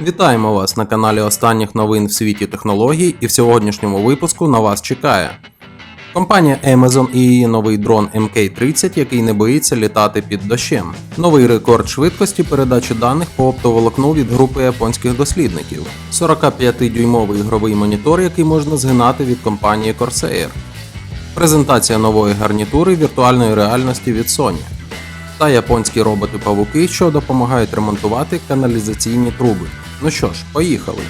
Вітаємо вас на каналі останніх новин в світі технологій, і в сьогоднішньому випуску на вас чекає. Компанія Amazon і її новий дрон MK30, який не боїться літати під дощем. Новий рекорд швидкості передачі даних по оптоволокну від групи японських дослідників. 45-дюймовий ігровий монітор, який можна згинати від компанії Corsair. Презентація нової гарнітури віртуальної реальності від Sony. Та японські роботи-павуки, що допомагають ремонтувати каналізаційні труби. Ну що ж, поїхали.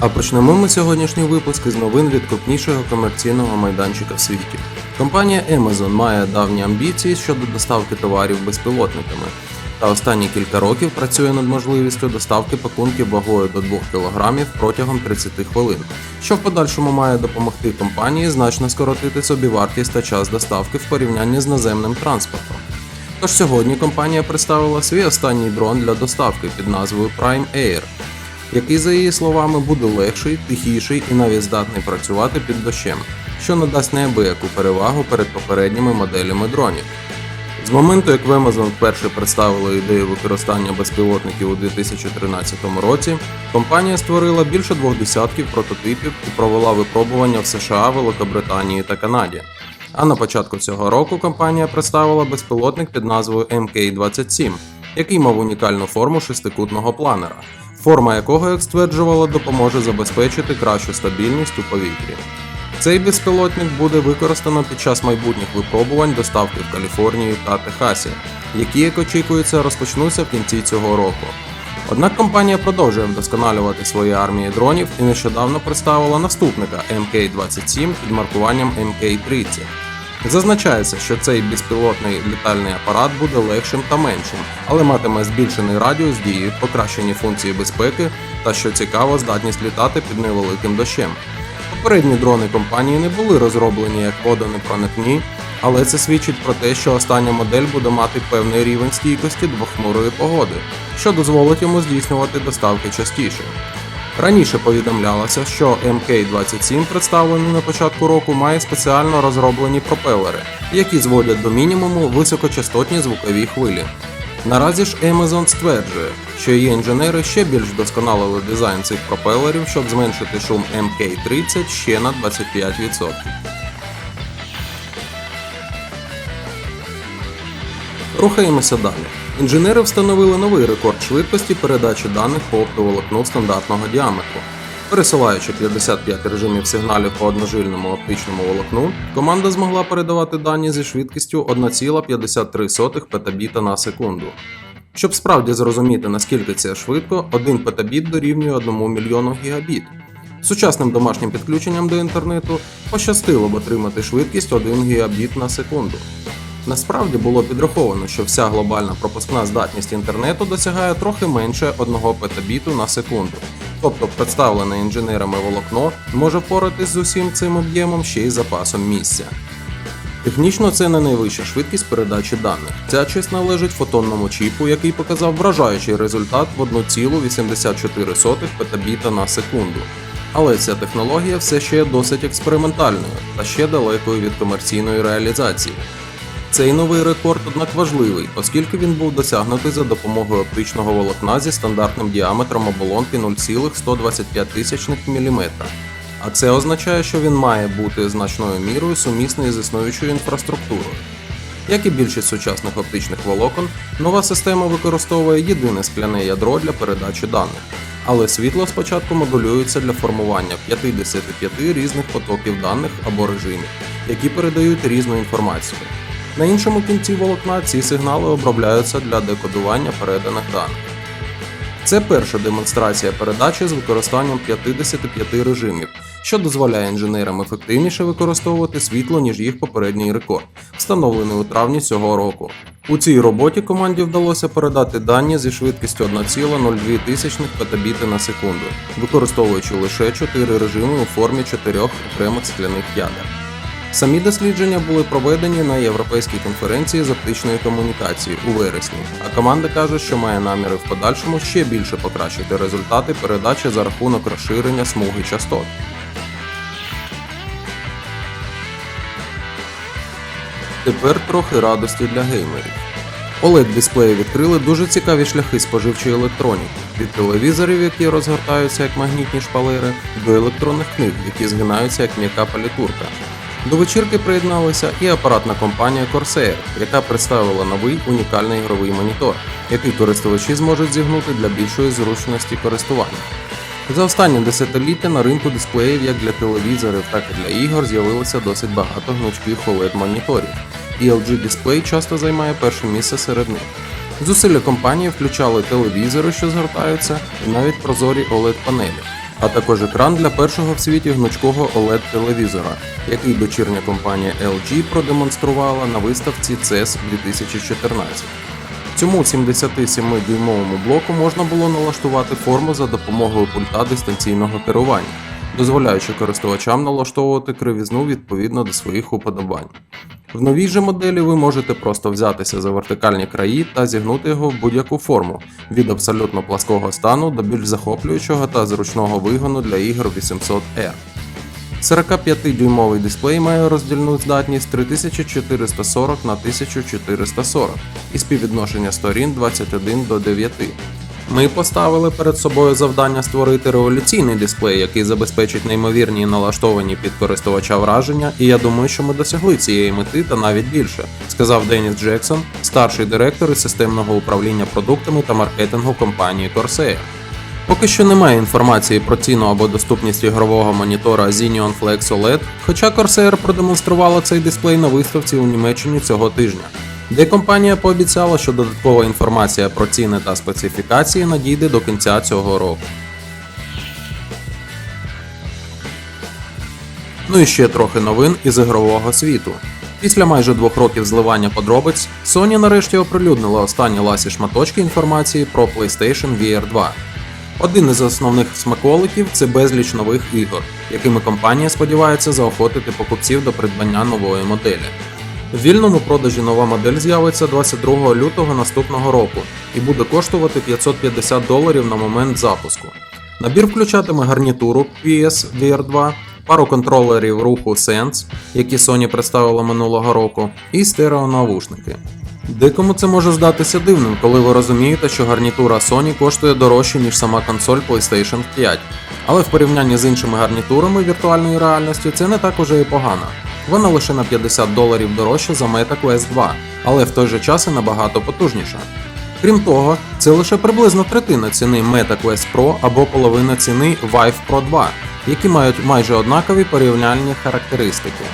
А почнемо ми сьогоднішній випуск із новин від крупнішого комерційного майданчика в світі. Компанія Amazon має давні амбіції щодо доставки товарів безпілотниками, та останні кілька років працює над можливістю доставки пакунків вагою до 2 кг протягом 30 хвилин, що в подальшому має допомогти компанії значно скоротити собівартість та час доставки в порівнянні з наземним транспортом. Тож сьогодні компанія представила свій останній дрон для доставки під назвою Prime Air, який, за її словами, буде легший, тихіший і навіть здатний працювати під дощем, що надасть неабияку перевагу перед попередніми моделями дронів. З моменту, як в Amazon вперше представили ідею використання безпілотників у 2013 році, компанія створила більше двох десятків прототипів і провела випробування в США, Великобританії та Канаді. А на початку цього року компанія представила безпілотник під назвою MK27, який мав унікальну форму шестикутного планера, форма якого, як стверджувало, допоможе забезпечити кращу стабільність у повітрі. Цей безпілотник буде використано під час майбутніх випробувань доставки в Каліфорнії та Техасі, які, як очікується, розпочнуться в кінці цього року. Однак компанія продовжує вдосконалювати свої армії дронів і нещодавно представила наступника MK27 під маркуванням MK30. Зазначається, що цей безпілотний літальний апарат буде легшим та меншим, але матиме збільшений радіус дії, покращені функції безпеки та, що цікаво, здатність літати під невеликим дощем. Попередні дрони компанії не були розроблені як водонепроникні, але це свідчить про те, що остання модель буде мати певний рівень стійкості до хмурої погоди, що дозволить йому здійснювати доставки частіше. Раніше повідомлялося, що MK27, представлений на початку року, має спеціально розроблені пропелери, які зводять до мінімуму високочастотні звукові хвилі. Наразі ж Amazon стверджує, що її інженери ще більш вдосконалили дизайн цих пропелерів, щоб зменшити шум MK30 ще на 25%. Рухаємося далі. Інженери встановили новий рекорд швидкості передачі даних по оптоволокну стандартного діаметру. Пересилаючи 55 режимів сигналів по одножильному оптичному волокну, команда змогла передавати дані зі швидкістю 1,53 петабіта на секунду. Щоб справді зрозуміти, наскільки це швидко, 1 петабіт дорівнює 1 мільйону гігабіт. Сучасним домашнім підключенням до інтернету пощастило б отримати швидкість 1 гігабіт на секунду. Насправді було підраховано, що вся глобальна пропускна здатність інтернету досягає трохи менше 1 петабіту на секунду. Тобто представлене інженерами волокно може впоратись з усім цим об'ємом ще й запасом місця. Технічно це не найвища швидкість передачі даних. Ця честь належить фотонному чіпу, який показав вражаючий результат в 1,84 петабіта на секунду. Але ця технологія все ще досить експериментальною та ще далекою від комерційної реалізації. Цей новий рекорд, однак важливий, оскільки він був досягнутий за допомогою оптичного волокна зі стандартним діаметром оболонки 0,125 мм. А це означає, що він має бути значною мірою сумісний з існуючою інфраструктурою. Як і більшість сучасних оптичних волокон, нова система використовує єдине скляне ядро для передачі даних, але світло спочатку модулюється для формування 55 різних потоків даних або режимів, які передають різну інформацію. На іншому кінці волокна ці сигнали обробляються для декодування переданих даних. Це перша демонстрація передачі з використанням 55 режимів, що дозволяє інженерам ефективніше використовувати світло, ніж їх попередній рекорд, встановлений у травні цього року. У цій роботі команді вдалося передати дані зі швидкістю 1,02 петабіти на секунду, використовуючи лише 4 режими у формі 4 окремих скляних ядер. Самі дослідження були проведені на європейській конференції з оптичної комунікації у вересні, а команда каже, що має наміри в подальшому ще більше покращити результати передачі за рахунок розширення смуги частот. Тепер трохи радості для геймерів. OLED-дисплеї відкрили дуже цікаві шляхи споживчої електроніки від телевізорів, які розгортаються як магнітні шпалери, до електронних книг, які згинаються як м'яка палітурка. До вечірки приєдналася і апаратна компанія Corsair, яка представила новий унікальний ігровий монітор, який користувачі зможуть зігнути для більшої зручності користування. За останні десятиліття на ринку дисплеїв як для телевізорів, так і для ігор з'явилося досить багато гнучких OLED-моніторів, і LG Display часто займає перше місце серед них. Зусилля компанії включали телевізори, що згортаються, і навіть прозорі OLED-панелі, а також екран для першого в світі гнучкого OLED-телевізора, який дочірня компанія LG продемонструвала на виставці CES 2014. Цьому 77-дюймовому блоку можна було налаштувати форму за допомогою пульта дистанційного керування, дозволяючи користувачам налаштовувати кривізну відповідно до своїх уподобань. В новій же моделі ви можете просто взятися за вертикальні краї та зігнути його в будь-яку форму від абсолютно плаского стану до більш захоплюючого та зручного вигону для ігор 800R. 45-дюймовий дисплей має роздільну здатність 3440 на 1440 і співвідношення сторін 21 до 9. Ми поставили перед собою завдання створити революційний дисплей, який забезпечить неймовірні налаштовані під користувача враження, і я думаю, що ми досягли цієї мети та навіть більше, сказав Деніс Джексон, старший директор із системного управління продуктами та маркетингу компанії Corsair. Поки що немає інформації про ціну або доступність ігрового монітора Xeneon Flex OLED, хоча Corsair продемонструвала цей дисплей на виставці у Німеччині цього тижня, де компанія пообіцяла, що додаткова інформація про ціни та специфікації надійде до кінця цього року. Ну і ще трохи новин із ігрового світу. Після майже двох років зливання подробиць, Sony нарешті оприлюднила останні ласі шматочки інформації про PlayStation VR 2. Один із основних смаколиків це безліч нових ігор, якими компанія сподівається заохотити покупців до придбання нової моделі. В вільному продажі нова модель з'явиться 22 лютого наступного року і буде коштувати 550 доларів на момент запуску. Набір включатиме гарнітуру PS VR 2, пару контролерів руху Sense, які Sony представила минулого року, і стереонавушники. Декому це може здатися дивним, коли ви розумієте, що гарнітура Sony коштує дорожче, ніж сама консоль PlayStation 5. Але в порівнянні з іншими гарнітурами віртуальної реальності це не так уже і погано. Вона лише на 50 доларів дорожча за Meta Quest 2, але в той же час і набагато потужніша. Крім того, це лише приблизно третина ціни Meta Quest Pro або половина ціни Vive Pro 2, які мають майже однакові порівняльні характеристики.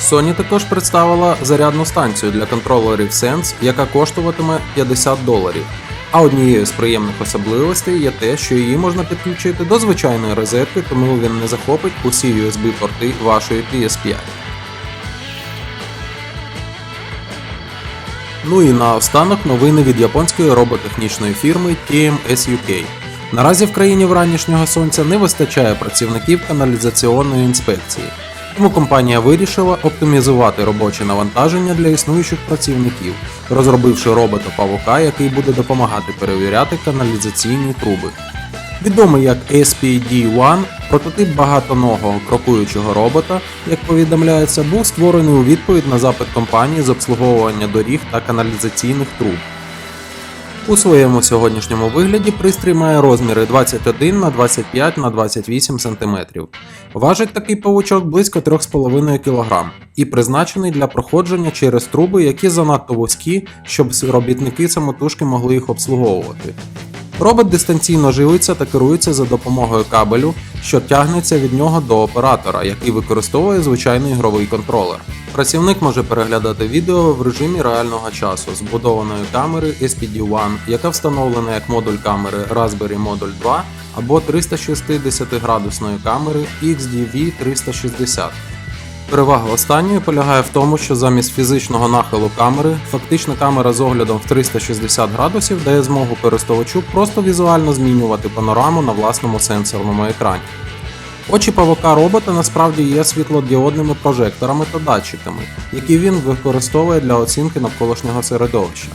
Sony також представила зарядну станцію для контролерів Sense, яка коштуватиме 50 доларів. А однією з приємних особливостей є те, що її можна підключити до звичайної розетки, тому він не захопить усі USB-порти вашої PS5. Ну і наостанок новини від японської роботехнічної фірми TMS UK. Наразі в країні вранішнього сонця не вистачає працівників каналізаційної інспекції. Тому компанія вирішила оптимізувати робоче навантаження для існуючих працівників, розробивши робота павука, який буде допомагати перевіряти каналізаційні труби. Відомий як SPD-1, прототип багатоногого крокуючого робота, як повідомляється, був створений у відповідь на запит компанії з обслуговування доріг та каналізаційних труб. У своєму сьогоднішньому вигляді пристрій має розміри 21 на 25 на 28 см. Важить такий павучок близько 3,5 кг і призначений для проходження через труби, які занадто вузькі, щоб робітники самотужки могли їх обслуговувати. Робот дистанційно живиться та керується за допомогою кабелю, що тягнеться від нього до оператора, який використовує звичайний ігровий контролер. Працівник може переглядати відео в режимі реального часу з вбудованої камери SPD-1, яка встановлена як модуль камери Raspberry Module 2 або 360-градусної камери XDV 360. Перевага останньої полягає в тому, що замість фізичного нахилу камери, фактична камера з оглядом в 360 градусів дає змогу користувачу просто візуально змінювати панораму на власному сенсорному екрані. Очі павука робота насправді є світлодіодними прожекторами та датчиками, які він використовує для оцінки навколишнього середовища.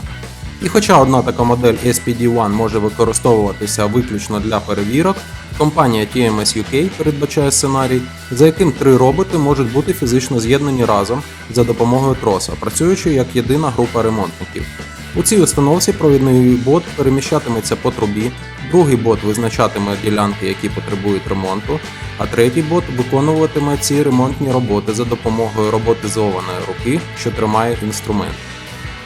І хоча одна така модель SPD-1 може використовуватися виключно для перевірок, компанія TMS UK передбачає сценарій, за яким три роботи можуть бути фізично з'єднані разом за допомогою троса, працюючи як єдина група ремонтників. У цій установці провідний бот переміщатиметься по трубі, другий бот визначатиме ділянки, які потребують ремонту, а третій бот виконуватиме ці ремонтні роботи за допомогою роботизованої руки, що тримає інструмент.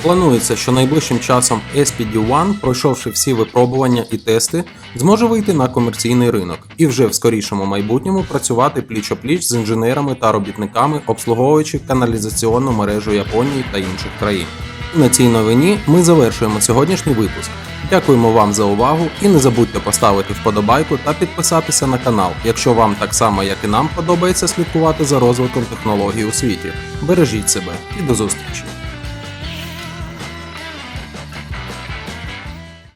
Планується, що найближчим часом SPD-1, пройшовши всі випробування і тести, зможе вийти на комерційний ринок і вже в скорішому майбутньому працювати пліч-опліч з інженерами та робітниками, обслуговуючи каналізаційну мережу Японії та інших країн. На цій новині ми завершуємо сьогоднішній випуск. Дякуємо вам за увагу і не забудьте поставити вподобайку та підписатися на канал, якщо вам так само, як і нам, подобається слідкувати за розвитком технологій у світі. Бережіть себе і до зустрічі!